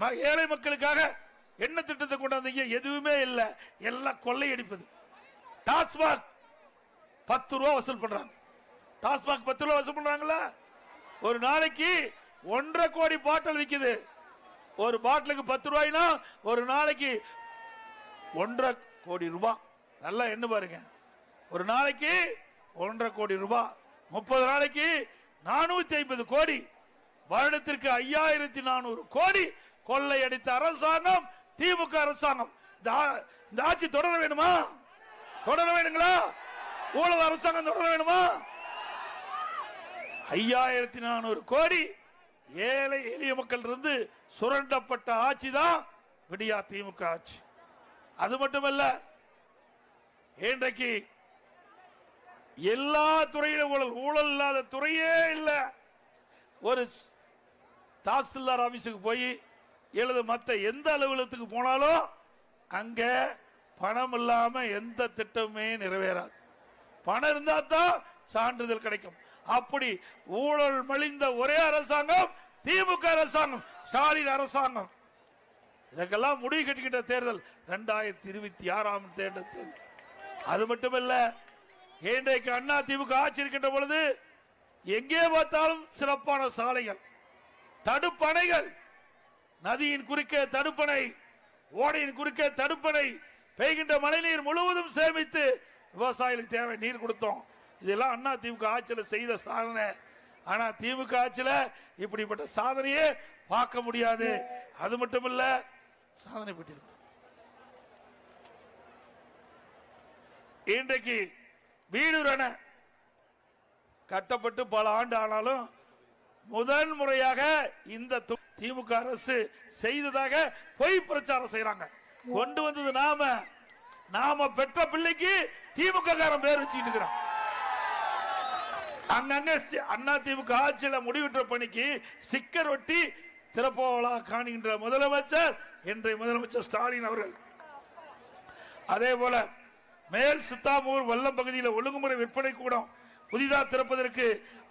ம- ஏழை மக்களுக்காக என்ன திட்டத்தை கொண்டாந்தீங்க? எதுவுமே இல்லை. எல்லாம் கொள்ளையடிப்பது டாஸ்மாக் பத்து ரூபா வசூல் பண்றாங்க. டாஸ்மாக் பத்து ரூபா வசூல் பண்றாங்களா? ஒரு நாளைக்கு ஒன்றரை கோடி பாட்டில் விற்குது ஒரு பாட்டிலுக்கு பத்து ரூபாய்னா ஒரு நாளைக்கு ஒன்றரை கோடி ரூபாய் நல்லா என்ன பாருங்க. ஒரு நாளைக்கு ஒன்றரை கோடி ரூபாய் முப்பது நாளைக்கு நானூத்தி ஐம்பது கோடி. வருடத்திற்கு ஐயாயிரத்தி நானூறு கோடி. கொள்ளையடித்த அரசாங்கம் திமுக அரசாங்கம். இந்த இந்த ஆட்சி தொடர வேணுமா தொடர வேணுங்களா ஊழல் அரசாங்கம் தொடர வேணுமா ஐயாயிரத்தி நானூறு கோடி ஏழை எளிய மக்கள் இருந்து சுரண்டப்பட்ட ஆட்சி தான் விடியா திமுக ஆட்சி. அது மட்டுமல்ல இன்றைக்கு எல்லா துறையிலும் ஊழல் ஊழல் இல்லாத துறையே இல்லை. ஒரு தாசில்தார் ஆபீஸுக்கு போய் எழுது மற்ற எந்த அலுவலகத்துக்கு போனாலும் அங்க பணம் இல்லாம எந்த திட்டமுமே நிறைவேறாது. பணம் இருந்தா தான் சான்றிதழ் கிடைக்கும். அப்படி ஊழல் மலிந்த ஒரே அரசாங்கம் திமுக அரசாங்கம் ஸ்டாலின் அரசாங்கம். இதற்கெல்லாம் முடிவு கட்டிக்கிட்ட தேர்தல் ரெண்டாயிரத்தி இருபத்தி ஆறாம் தேர்தல். அது மட்டுமல்ல இன்றைக்கு அண்ணா திமுக ஆட்சி இருக்கின்ற பொழுது எங்கே பார்த்தாலும் சிறப்பான சாலைகள் தடுப்பணைகள் நதியின் குறுக்கே தடுப்பணை ஓடையின் குறுக்கே தடுப்பணை பெய்கின்ற மழைநீர் முழுவதும் சேமித்து விவசாயிகளுக்கு தேவை நீர் கொடுத்தோம். இதெல்லாம் அண்ணா திமுக ஆட்சியில் செய்த சாதனை. ஆனா திமுக ஆட்சியில இப்படிப்பட்ட சாதனையே பார்க்க முடியாது. அது மட்டுமல்ல சாதனை பெற்றிருக்கிறோம். இன்றைக்கு வீடூர் அணை கட்டப்பட்டு பல ஆண்டு ஆனாலும் முதல் முறையாக இந்த திமுக அரசு செய்ததாக பொய் பிரச்சாரம் செய்யறாங்க கொண்டு வந்தது நாம நாம பெற்ற பிள்ளைக்கு திமுக காரன் பேர் வச்சுக்கிட்டு இருக்கிறான். அங்கங்க அண்ணா திமுக ஆட்சியில முடிவுற்ற பணிக்கு சிக்கர் ஒட்டி திறப்போவலா காணுகின்ற முதலமைச்சர் இன்றைய முதலமைச்சர் ஸ்டாலின் அவர்கள். அதே போல மேல் சித்தாமூர் வல்லம் பகுதியில் ஒழுங்குமுறை விற்பனை கூடம் புதிதாக திறப்பதற்கு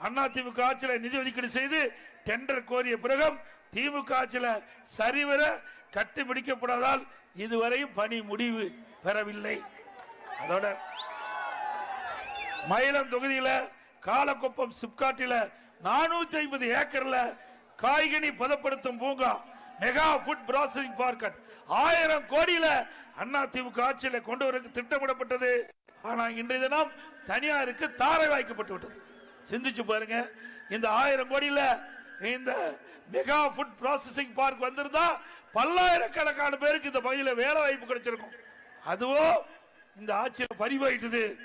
அண்ணா திமுக ஆட்சியில் நிதி ஒதுக்கீடு செய்து டெண்டர் கோரிய பிறகும் திமுக ஆட்சியில் சரிவர கட்டி முடிக்கப்படாதால் இதுவரையும் பணி முடிவு பெறவில்லை. அதோட மயிலம் தொகுதியில காலக்குப்பம் சிப்காட்டில நானூத்தி ஐம்பது ஏக்கர்ல காய்கனி பதப்படுத்தும் பூங்கா மெகா ஃபுட் ப்ராசஸிங் பார்க்கட் ஆயிரம் கோடியில அண்ணா திமுக ஆட்சியில கொண்டு வர திட்டமிடப்பட்டது. ஆனா இன்றைய தினம் தனியாருக்கு தாரை வாய்க்கப்பட்டு விட்டது. சிந்திச்சு பாருங்க இந்த ஆயிரம் கோடியில இந்த மெகா ஃபுட் ப்ராசஸிங் பார்க் வந்திருந்தா பல்லாயிரக்கணக்கான பேருக்கு இந்த பகுதியில் வேலை வாய்ப்பு கிடைச்சிருக்கும். அதுவோ இந்த ஆட்சியில் பறிவாயிட்டது.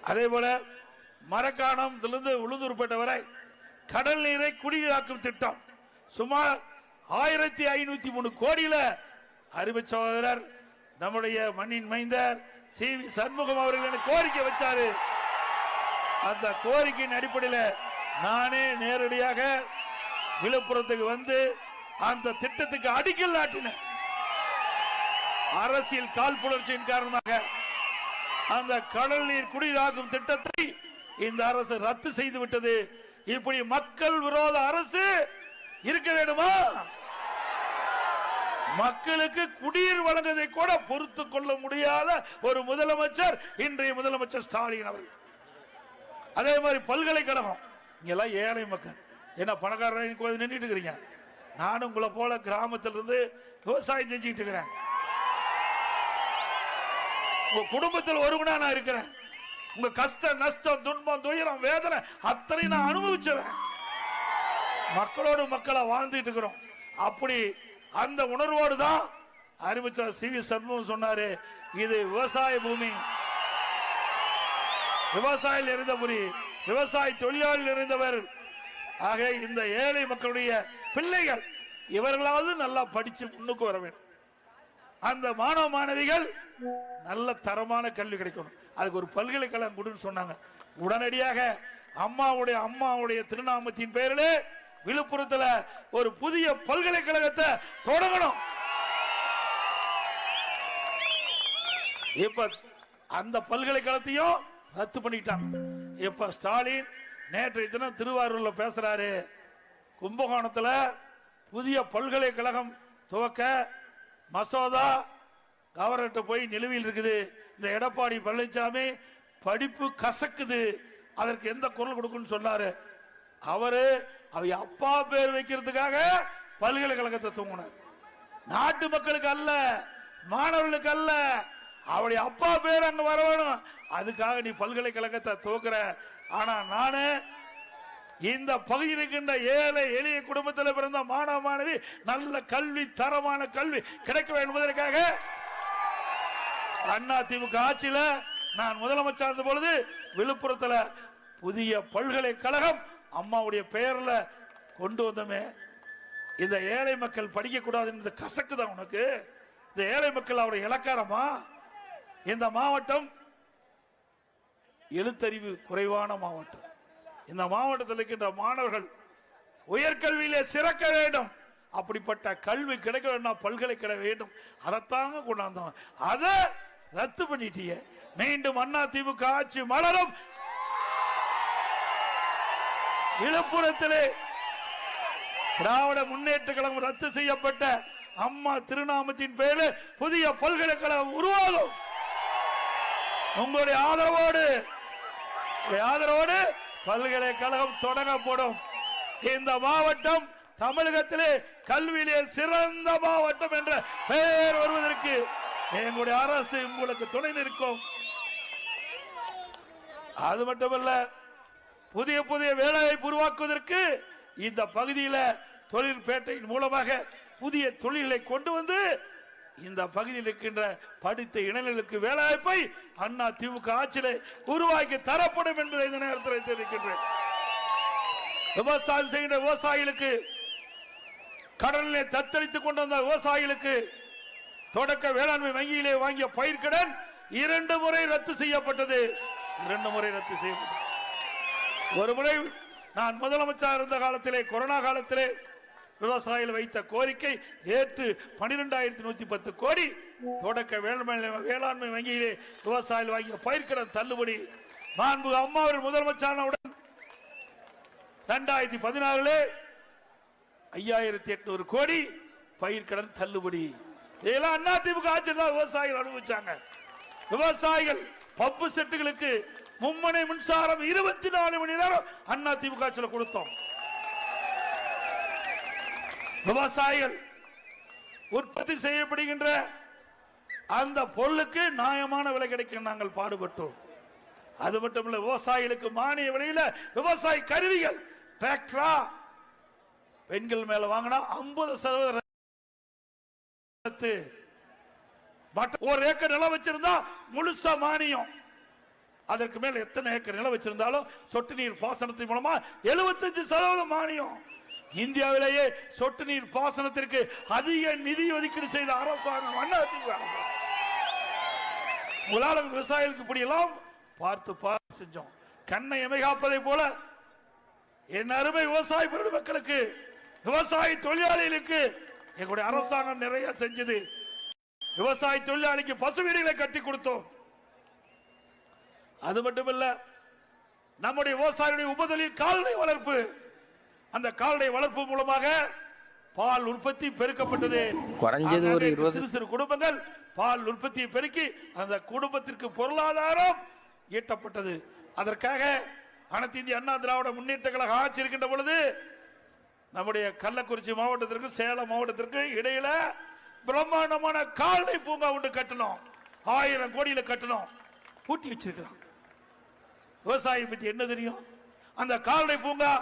அதே போல மரக்காணத்திலிருந்து உளுந்தூர்பேட்டை வரை கடல் நீரை குடிநீராக்கும் திட்டம். சுமார் ஆயிரத்தி ஐநூத்தி மூணு கோடியில அறிவு சகோதரர் நம்முடைய மண்ணின் மைந்தர் சி வி சண்முகம் அவர்கள் கோரிக்கை வச்சாரு. அந்த கோரிக்கையின் அடிப்படையில் நானே நேரடியாக விழுப்புரத்துக்கு வந்து அந்த திட்டத்துக்கு அடிக்கல் நாட்டினேன். அரசியல் காழ்ப்புணர்ச்சியின் காரணமாக அந்த கடல் நீர் குடிதாக்கும் திட்டத்தை இந்த அரசு ரத்து செய்து விட்டது. இப்படி மக்கள் விரோத அரசு இருக்க வேண்டுமா? மக்களுக்கு குடிநீர் வழங்குவதை கூட பொறுத்துக் கொள்ள முடியாத ஒரு முதலமைச்சர் இன்றைய முதலமைச்சர் ஸ்டாலின் அவர்கள். அதே மாதிரி பல்கலைக்கழகம். இங்கெல்லாம் ஏழை மக்கள். என்ன பணக்காரர் கோயில் நின்றுட்டு இருக்கிறீங்க? நானும் உங்களை போல கிராமத்துல இருந்து விவசாயம் செஞ்சுக்கிட்டு இருக்கிறேன். உங்க குடும்பத்தில் ஒருவனா நான் இருக்கிறேன். உங்க கஷ்டம் நஷ்டம் துன்பம் துயரம் வேதனை அத்தனை நான் அனுபவிச்சவன் மக்களோடு மக்களை வாழ்ந்துட்டு இருக்கிறோம். அப்படி அந்த உணர்வோடு தான் அறிவிச்சார் சி வி சண்முகம் சொன்னாரு இது விவசாய பூமி. விவசாயிகள் இருந்த முறி விவசாய தொழிலாளி இருந்தவர். ஆக இந்த ஏழை மக்களுடைய பிள்ளைகள் இவர்களாவது நல்லா படிச்சு முன்னுக்கு வர வேண்டும். அந்த மாணவ மாணவிகள் நல்ல தரமான கல்வி கிடைக்கணும். அதுக்கு ஒரு பல்கலைக்கழகம் கொடுன்னு சொன்னாங்க. உடனடியாக அம்மாவுடைய அம்மாவுடைய திருநாமத்தின் பெயரில் விழுப்புரத்தில் ஒரு புதிய பல்கலைக்கழகத்தை தொடங்கணும். இப்ப அந்த பல்கலைக்கழகத்தையும் ரத்து பண்ணிட்டாங்க இப்ப ஸ்டாலின் நேற்றைய தினம் திருவாரூர்ல பேசுறாரு. கும்பகோணத்துல புதிய பல்கலைக்கழகம் துவக்க மசோதா கவர்னர்கிட்ட போய் நிலுவையில் இருக்குது. இந்த எடப்பாடி பழனிசாமி படிப்பு கசக்குது. அதற்கு எந்த குரல் கொடுக்குன்னு சொன்னாரு. அவரு அவ அப்பா பேர் வைக்கிறதுக்காக பல்கலைக்கழகத்தை தூங்கினார். நாட்டு மக்களுக்கு அல்ல மாணவர்களுக்கு அல்ல அவளுடைய அப்பா பேர் அங்க வரவேணும். அதுக்காக நீ பல்கலைக்கழகத்தை தோக்குற ஆனா நானு இந்த பகுதியில் இருக்கின்ற ஏழை எளிய குடும்பத்தில் பிறந்த மாணவ மாணவி நல்ல கல்வி தரமான கல்வி கிடைக்க வேண்டும் என்பதற்காக அண்ணா திமுக ஆட்சியில நான் முதலமைச்சர் இருந்த பொழுது விழுப்புரத்தில் புதிய பல்கலைக்கழகம் அம்மாவுடைய பெயர்ல கொண்டு வந்தோமே. இந்த ஏழை மக்கள் படிக்க கூடாது இந்த கசக்கு தான் உனக்கு? இந்த ஏழை மக்கள் அவருடைய இலக்காரமா இந்த மாவட்டம் எழுத்தறிவு குறைவான மாவட்டம். இந்த மாவட்டத்தில் இருக்கின்ற மாணவர்கள் உயர்கல்வியிலே சிறக்க வேண்டும். அப்படிப்பட்ட கல்வி கிடைக்க வேண்டும் பல்கலைக்கழக வேண்டும். அதைத்தாங்க கொண்டாந்தோம். அதை ரத்து பண்ணிட்டிய. மீண்டும் அண்ணா திமுக ஆட்சி மலரும். விழுப்புரத்திலே திராவிட முன்னேற்ற கழகம் ரத்து செய்யப்பட்ட அம்மா திருநாமத்தின் பெயரில் புதிய பல்கலைக்கழகம் உருவாகும். உங்களுடைய ஆதரவோடு ஆதரவோடு பல்கலைக்கழகம் தொடங்கப்படும். இந்த மாவட்டம் தமிழகத்திலே கல்வியிலே சிறந்த மாவட்டம் என்ற பெயர் வருவதற்கு எங்களுடைய அரசு உங்களுக்கு துணை நிற்கும். அது மட்டுமல்ல புதிய புதிய வேலைவாய்ப்பு உருவாக்குவதற்கு இந்த பகுதியில் தொழிற்பேட்டையின் மூலமாக புதிய தொழிலை கொண்டு வந்து இந்த பகுதியில் இருக்கின்ற படித்த இளைஞர்களுக்கு வேலைவாய்ப்பை அண்ணா திமுக ஆட்சியில உருவாக்கி தரப்படும் என்பதை இந்த நேரத்தில் தெரிவிக்கின்றேன். விவசாயம் செய்கின்ற விவசாயிகளுக்கு கடலிலே தத்தளித்துக் கொண்டு வந்த விவசாயிகளுக்கு தொடக்க வேளாண்மை வங்கியிலே வாங்கிய பயிர்கடன் இரண்டு முறை ரத்து செய்யப்பட்டது. இரண்டு முறை ரத்து செய்யப்பட்டது. ஒரு முறை நான் முதலமைச்சர் இருந்த காலத்திலே கொரோனா காலத்திலே விவசாயிகள் வைத்த கோரிக்கை ஏற்று பனிரெண்டாயிரத்தி நூத்தி பத்து கோடி தொடக்க வேளாண்மை வேளாண்மை வங்கியிலே விவசாயிகள் வாங்கிய பயிர்க்கடன் தள்ளுபடி. மாண்பு அம்மா அவர்கள் முதலமைச்சரானவுடன் இரண்டாயிரத்தி பதினாறுல ஐயாயிரத்தி எட்நூறு கோடி பயிர்க்கடன் தள்ளுபடி. இதெல்லாம் அண்ணா திமுக ஆட்சியில் தான் விவசாயிகள் அனுபவிச்சாங்க. விவசாயிகள் பப்பு செட்டுகளுக்கு மும்மனை மின்சாரம் இருபத்தி நாலு மணி நேரம் அண்ணா திமுக ஆட்சியில் கொடுத்தோம். விவசாயிகள் உற்பத்தி செய்யப்படுகின்ற அந்த பொருளுக்கு நியாயமான விலை கிடைக்க நாங்கள் பாடுபட்டோம். அது மட்டும் இல்ல விவசாயிகளுக்கு மானிய விலையில விவசாய கருவிகள் டிராக்டரா பெண்கள் மேல வாங்கினா ஐம்பது சதவீதம் ரத்து. மற்ற ஒரு ஏக்கர் நிலம் வச்சிருந்தா முழுசா மானியம். அதற்கு மேல எத்தனை ஏக்கர் நிலம் வச்சிருந்தாலும் சொட்டு நீர் பாசனத்தின் மூலமா 75% சதவீதம் மானியம். இந்தியாவிலேயே சொட்டு நீர் பாசனத்திற்கு அதிக நிதி ஒதுக்கீடு செய்த அரசாங்கம் அண்ணா உங்களால விவசாயிகளுக்கு இப்படி எல்லாம் பார்த்து பார்த்து செஞ்சோம். கண்ணை எமைகாப்பதை போல என் அருமை விவசாய பெரு மக்களுக்கு விவசாய தொழிலாளிகளுக்கு எங்களுடைய அரசாங்கம் நிறைய செஞ்சது. விவசாய தொழிலாளிக்கு பசு வீடுகளை கட்டி கொடுத்தோம். அது மட்டுமல்ல நம்முடைய விவசாயிகளுடைய உபதொழில் கால்நடை வளர்ப்பு அந்த கால்நடை வளர்ப்பு மூலமாக பால் உற்பத்தி பெருக்கப்பட்டது. குறைஞ்சது ஒரு சிறு சிறு குடும்பங்கள் பால் உற்பத்தியை பெருக்கி அந்த குடும்பத்திற்கு பொருளாதாரம் ஈட்டப்பட்டது. அதற்காக அனைத்து இந்திய அண்ணா திராவிட முன்னேற்ற கழக ஆட்சி இருக்கின்ற பொழுது நம்முடைய கள்ளக்குறிச்சி மாவட்டத்திற்கு சேலம் மாவட்டத்திற்கு இடையில பிரம்மாண்டமான கால்நடை பூங்கா ஒன்று கட்டணும். ஆயிரம் கோடியில கட்டணும். பூட்டி வச்சிருக்கிறான். விவசாயி பத்தி என்ன தெரியும்? அந்த கால்நடை பூங்கா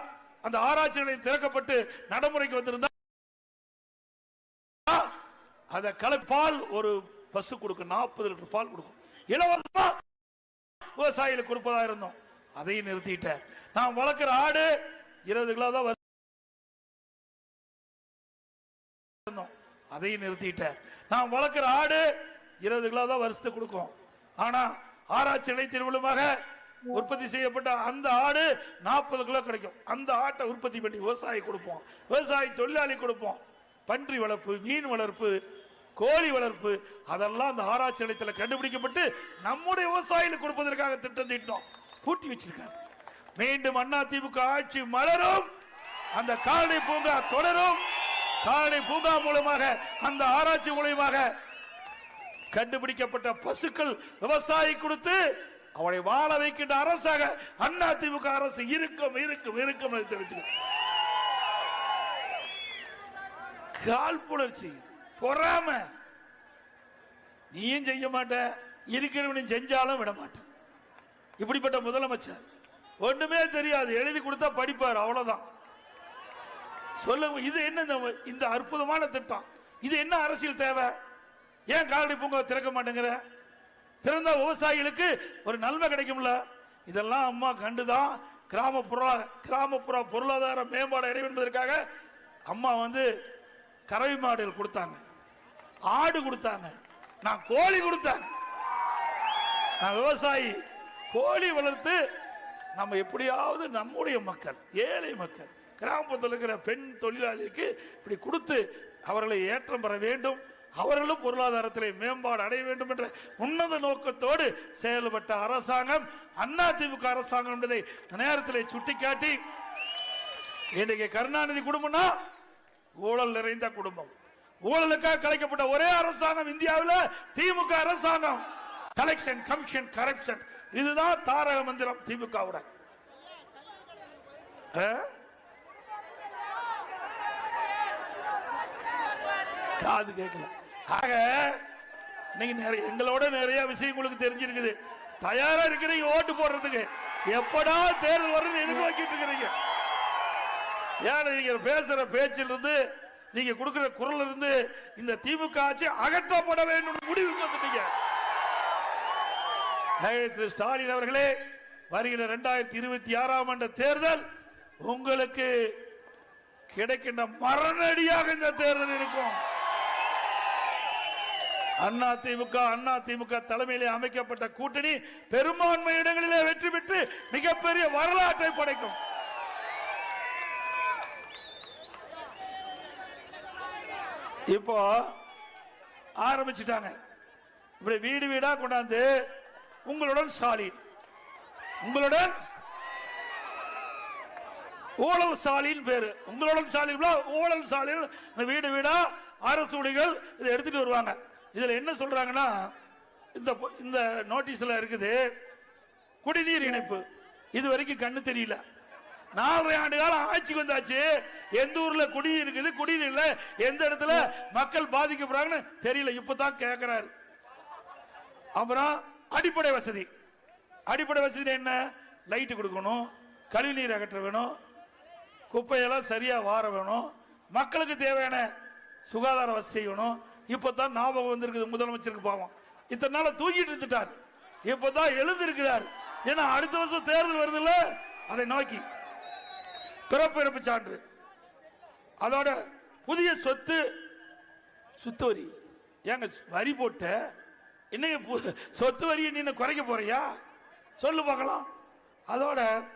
அந்த ஆராய்ச்சி நிலையம் திறக்கப்பட்டு நடைமுறைக்கு வந்திருந்தா அத கல பால் ஒரு பஸ் கொடுக்கும் நாற்பது லிட்டர் பால் கொடுக்கும். இலவசமா விவசாயிகளுக்கு கொடுப்பதா இருந்தோம். அதையும் நிறுத்திட்ட நான் வளர்க்கிற ஆடு இருபது கிலோ தான் இருந்தோம் அதையும் நிறுத்திட்ட நான் வளர்க்கிற ஆடு இருபது கிலோ தான் வருஷத்துக்கு கொடுக்கும். ஆனா ஆராய்ச்சி நிலையத்தின் மூலமாக உற்பத்தி செய்யப்பட்ட அந்த ஆடு நாற்பது கிலோ கிடைக்கும். அந்த ஆட்டை உற்பத்தி பண்ணி விவசாயி கொடுப்போம். விவசாயி தொழிலாளி கொடுப்போம். பன்றி வளர்ப்பு மீன் வளர்ப்பு கோழி வளர்ப்பு அதெல்லாம் அந்த ஆராய்ச்சி நிலையத்தில் கண்டுபிடிக்கப்பட்டு நம்முடைய விவசாயிகளுக்கு கொடுப்பதற்காக திட்டம் தீட்டோம் பூட்டி வச்சிருக்காங்க. மீண்டும் அண்ணா திமுக ஆட்சி மலரும். அந்த காலனி பூங்கா தொடரும். காலனி பூங்கா மூலமாக அந்த ஆராய்ச்சி மூலமாக கண்டுபிடிக்கப்பட்ட பசுக்கள் விவசாயி கொடுத்து அவனை வாழ வைக்கின்ற அரசாக அண்ணா திமுக அரசு இருக்கும் இருக்கும் இருக்கும் என்று காழ்ப்புணர்ச்சி பொறாம. நீயும் செய்ய மாட்ட இருக்கிறவனையும் செஞ்சாலும் விட மாட்டேன் இப்படிப்பட்ட முதலமைச்சர் ஒண்ணுமே தெரியாது. எழுதி கொடுத்தா படிப்பார் அவ்வளவுதான். சொல்லுங்க இது என்ன இந்த- இந்த அற்புதமான திட்டம்? இது என்ன அரசியல் தேவை? ஏன் காலடி பூங்கா திறக்க மாட்டேங்கிற? திறந்த விவசாயிகளுக்கு ஒரு நன்மை கிடைக்கும்ல? இதெல்லாம் அம்மா கண்டுதான் கிராமப்புற கிராமப்புற பொருளாதார மேம்பாடு அடைய என்பதற்காக அம்மா வந்து கறவை மாடுகள் கொடுத்தாங்க. ஆடு கொடுத்தாங்க. நான் கோழி கொடுத்தாங்க நான் விவசாயி. கோழி வளர்த்து நம்ம எப்படியாவது நம்முடைய மக்கள் ஏழை மக்கள் கிராமத்தில் இருக்கிற பெண் தொழிலாளிக்கு இப்படி கொடுத்து அவர்களை ஏற்றம் பெற வேண்டும். அவர்களும் பொருளாதாரத்திலே மேம்பாடு அடைய வேண்டும் என்ற உன்னத நோக்கத்தோடு செயல்பட்ட அரசாங்கம் அண்ணா திமுக அரசாங்கம் என்பதை நேரத்தில் சுட்டிக்காட்டி இன்றைக்கு கருணாநிதி குடும்பம்னா ஊழல் நிறைந்த குடும்பம். ஊழலுக்காக கலைக்கப்பட்ட ஒரே அரசாங்கம் இந்தியாவில் திமுக அரசாங்கம். கலெக்ஷன் கமிஷன் கரப்ஷன் இதுதான் தாரக மந்திரம் திமுகவோட. காது கேட்கல. ஆக நீங்க நிறைய எங்களோட நிறைய விஷயம் உங்களுக்கு தெரிஞ்சிருக்குது. தயாரா இருக்கிறீங்க ஓட்டு போடுறதுக்கு. எப்படா தேர்தல் வரும்னு எதிர்பார்க்கிட்டு இருக்கிறீங்க. ஏன் நீங்க பேசுற பேச்சில் இருந்து நீங்க கொடுக்கிற குரல் இருந்து இந்த திமுக ஆட்சி அகற்றப்பட வேண்டும் முடிவுக்கு வந்துட்டீங்க திரு ஸ்டாலின் அவர்களே வருகிற இரண்டாயிரத்தி இருபத்தி ஆறாம் ஆண்டு தேர்தல் உங்களுக்கு கிடைக்கின்ற மரணடியாக இந்த தேர்தல் இருக்கும். அண்ணா திமுக அண்ணா திமுக தலைமையிலே அமைக்கப்பட்ட கூட்டணி பெரும்பான்மை இடங்களிலே வெற்றி பெற்று மிகப்பெரிய வரலாற்றை படைக்கும். இப்போ ஆரம்பிச்சிட்டாங்க. இப்படி வீடு வீடா கொண்டாந்து உங்களுடன் ஸ்டாலின். உங்களுடன் ஊழல் ஸ்டாலின் பேரு. உங்களுடன் ஸ்டாலின் ஊழல் ஸ்டாலின். இந்த வீடு வீடா அரசு ஊழிகள் இதை எடுத்துட்டு வருவாங்க. இதுல என்ன சொல்றாங்கன்னா இந்த இந்த நோட்டீஸ்ல இருக்குது குடிநீர் இணைப்பு. இது வரைக்கும் கண்ணு தெரியல. நாலரை ஆண்டு காலம் ஆட்சிக்கு வந்தாச்சு. எந்த ஊர்ல குடிநீர் இருக்குது? குடிநீர் இல்ல. எந்த இடத்துல மக்கள் பாதிக்கப்படுறாங்கன்னு தெரியல. இப்பதான் கேக்குறாரு. அப்புறம் அடிப்படை வசதி. அடிப்படை வசதி என்ன? லைட்டு கொடுக்கணும் கழிவுநீர் அகற்ற வேணும் குப்பையெல்லாம் சரியா வார வேணும் மக்களுக்கு தேவையான சுகாதார வசதி செய்யணும் இப்பதான் ஞாபகம் வந்திருக்குது முதலமைச்சருக்கு பாவம். இத்தனை நாள தூங்கிட்டு இருந்துட்டார். இப்பதான் எழுந்திருக்கிறார் ஏன்னா அடுத்த வருஷம் தேர்தல் வருதுல்ல? அதை நோக்கி. பிறப்பிறப்பு சான்று. அதோட புதிய சொத்து சொத்து வரி. ஏங்க வரி போட்ட இன்னைக்கு சொத்து வரியை நீ குறைக்க போறியா? சொல்லு பார்க்கலாம். அதோட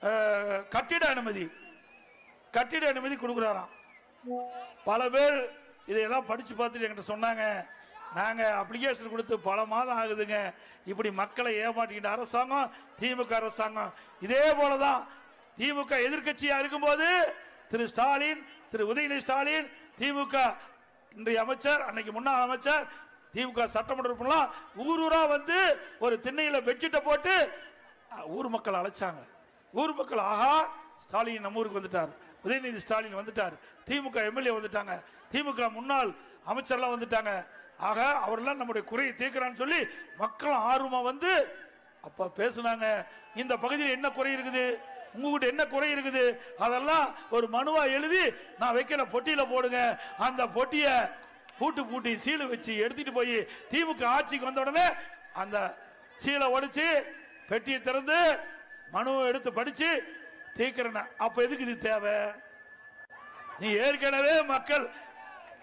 அஹ், கட்டிட அனுமதி. கட்டிட அனுமதி கொடுக்குறாராம். பல பேர் இதையெல்லாம் படித்து பார்த்துட்டு என்கிட்ட சொன்னாங்க. நாங்கள் அப்ளிகேஷன் கொடுத்து பல மாதம் ஆகுதுங்க. இப்படி மக்களை ஏமாட்டிக்கிட்ட அரசாங்கம் திமுக அரசாங்கம். இதே போல தான் திமுக எதிர்கட்சியாக இருக்கும்போது திரு ஸ்டாலின் திரு உதயநிதி ஸ்டாலின் திமுக இன்றைய அமைச்சர் அன்னைக்கு முன்னாள் அமைச்சர் திமுக சட்டமன்ற உறுப்பினர்லாம் ஊர் ஊரா வந்து ஒரு திண்ணையில பெட்ஷீட்டை போட்டு ஊர் மக்கள் அழைச்சாங்க. ஊர் மக்கள் ஆஹா ஸ்டாலின் நம்ம ஊருக்கு வந்துட்டார். உதயநிதி ஸ்டாலின் வந்துட்டார். திமுக எம்எல்ஏ வந்துட்டாங்க. திமுக முன்னாள் அமைச்சர்லாம் வந்துட்டாங்க. ஆக அவரெல்லாம் நம்முடைய குறையை தீர்க்கிறான்னு சொல்லி மக்கள் ஆர்வமாக வந்து அப்போ பேசுனாங்க. இந்த பகுதியில் என்ன குறை இருக்குது? உங்ககிட்ட என்ன குறை இருக்குது? அதெல்லாம் ஒரு மனுவா எழுதி நான் வைக்கிற பொட்டியில போடுங்க. அந்த பொட்டிய பூட்டு பூட்டி சீலை வச்சு எடுத்துட்டு போய் திமுக ஆட்சிக்கு வந்த உடனே அந்த சீலை உடைச்சு பெட்டியை திறந்து மனுவை எடுத்து படிச்சு தீர்க்கிறேன் அப்ப எதுக்கு இது தேவை? நீ ஏற்கனவே மக்கள்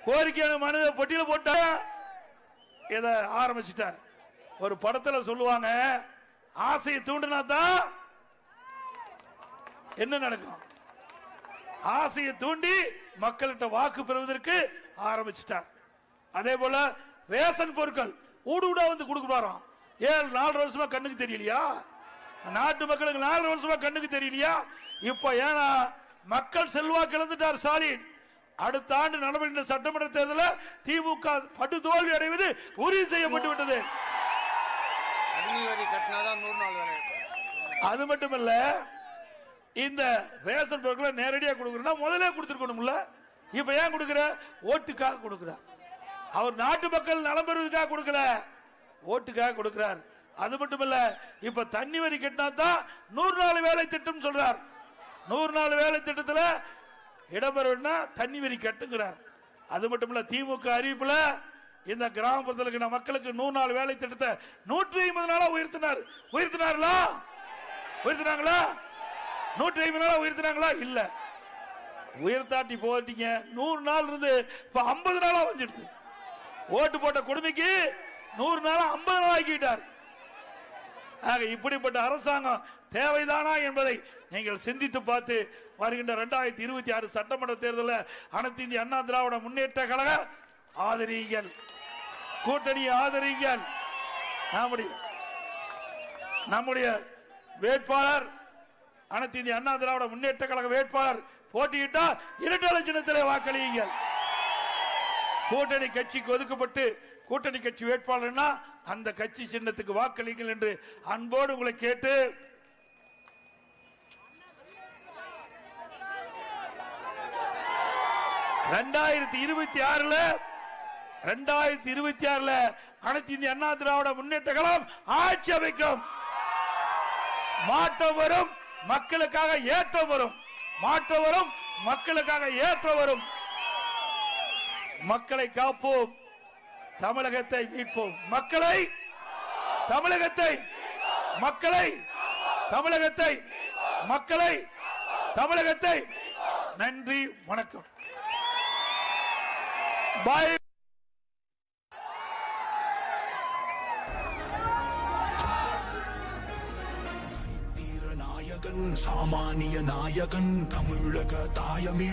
கோரிக்கையான மனித பொட்டியில போட்ட இத ஆரம்பிச்சிட்டார். ஒரு படத்துல சொல்லுவாங்க ஆசையை தூண்டினா தான் என்ன நடக்கும்? ஆசையை தூண்டி மக்கள்கிட்ட வாக்கு பெறுவதற்கு ஆரம்பிச்சிட்டார். அதே போல ரேஷன் பொருட்கள் ஊடு ஊடா வந்து கொடுக்குறாராம் ஏழு நாலு வருஷமா கண்ணுக்கு தெரியலையா? நாட்டு மக்களுக்கு நாலு வருஷமா கண்ணுக்கு தெரியலையா? இப்ப ஏன்னா மக்கள் செல்வாக்கு இழந்துட்டார் ஸ்டாலின். அடுத்த ஆண்டு நடைபெறுகின்ற சட்டமன்ற தேர்தலில் திமுக படு தோல்வி அடைவது உறுதி செய்யப்பட்டு விட்டது. அது மட்டுமல்ல இந்த ரேஷன் பொருட்களை நேரடியா கொடுக்கறா முதல்ல கொடுத்துருக்கணும்ல. இப்ப ஏன் கொடுக்கிற? ஓட்டுக்காக கொடுக்கிற அவர் நாட்டு மக்கள் நலம் பெறுவதற்காக கொடுக்கல. ஓட்டுக்காக கொடுக்கிறார். அது மட்டுமல்ல இப்ப தண்ணி வரி கட்டினா தான் நூறு நாள் வேலை திட்டம் சொல்றார். நூறு நாள் வேலை திட்டத்தில் இடம்பெறா தண்ணி வரி கட்டுங்கிறார். அது மட்டும் இல்ல திமுக அறிவிப்புல இந்த கிராமப்புறத்தில் இருக்கிற மக்களுக்கு நூறு நாள் வேலை திட்டத்தை நூற்றி ஐம்பது நாளா உயர்த்தினார். உயர்த்தினார்களா? உயர்த்தினாங்களா? நூற்றி ஐம்பது நாளா உயர்த்தினாங்களா? இல்ல. உயர்த்தாட்டி போட்டீங்க. நூறு நாள் இருந்து இப்ப ஐம்பது நாளா வந்துடுது ஓட்டு போட்ட கொடுமைக்கு நூறு நாளா ஐம்பது நாள் ஆக்கிட்டார். ஆக இப்படிப்பட்ட அரசாங்கம் தேவைதானா என்பதை நீங்கள் சிந்தித்து பார்த்து வருகின்ற இரண்டாயிரத்தி இருபத்தி ஆறு சட்டமன்ற தேர்தலில் அனைத்து இந்திய அண்ணா திராவிட முன்னேற்ற கழக ஆதரியுங்கள். கூட்டணியை ஆதரியுங்கள். நம்முடைய நம்முடைய வேட்பாளர் அனைத்து இந்திய அண்ணா திராவிட முன்னேற்ற கழக வேட்பாளர் போட்டியிட்டால் இரட்டை சின்னத்திலே வாக்களியுங்கள். கூட்டணி கட்சிக்கு ஒதுக்கப்பட்டு கூட்டணி கட்சி வேட்பாளர்னா அந்த கட்சி சின்னத்துக்கு வாக்களிங்கள் என்று அன்போடு உங்களை கேட்டு ரெண்டாயிரத்தி இருபத்தி ஆறுல ரெண்டாயிரத்தி இருபத்தி ஆறுல அனைத்து இந்திய அண்ணா திராவிட முன்னேற்ற கழகம் ஆட்சி அமைக்கும். மாற்றம் வரும் மக்களுக்காக ஏற்றம் வரும். மாற்றம் வரும் மக்களுக்காக ஏற்றம் வரும். மக்களை காப்போம். தமிழகத்தை மீட்போம். மக்களை தமிழகத்தை மக்களை தமிழகத்தை மக்களை தமிழகத்தை. நன்றி வணக்கம். பாய் நாயகன் சாமானிய நாயகன் தமிழக தாயமீ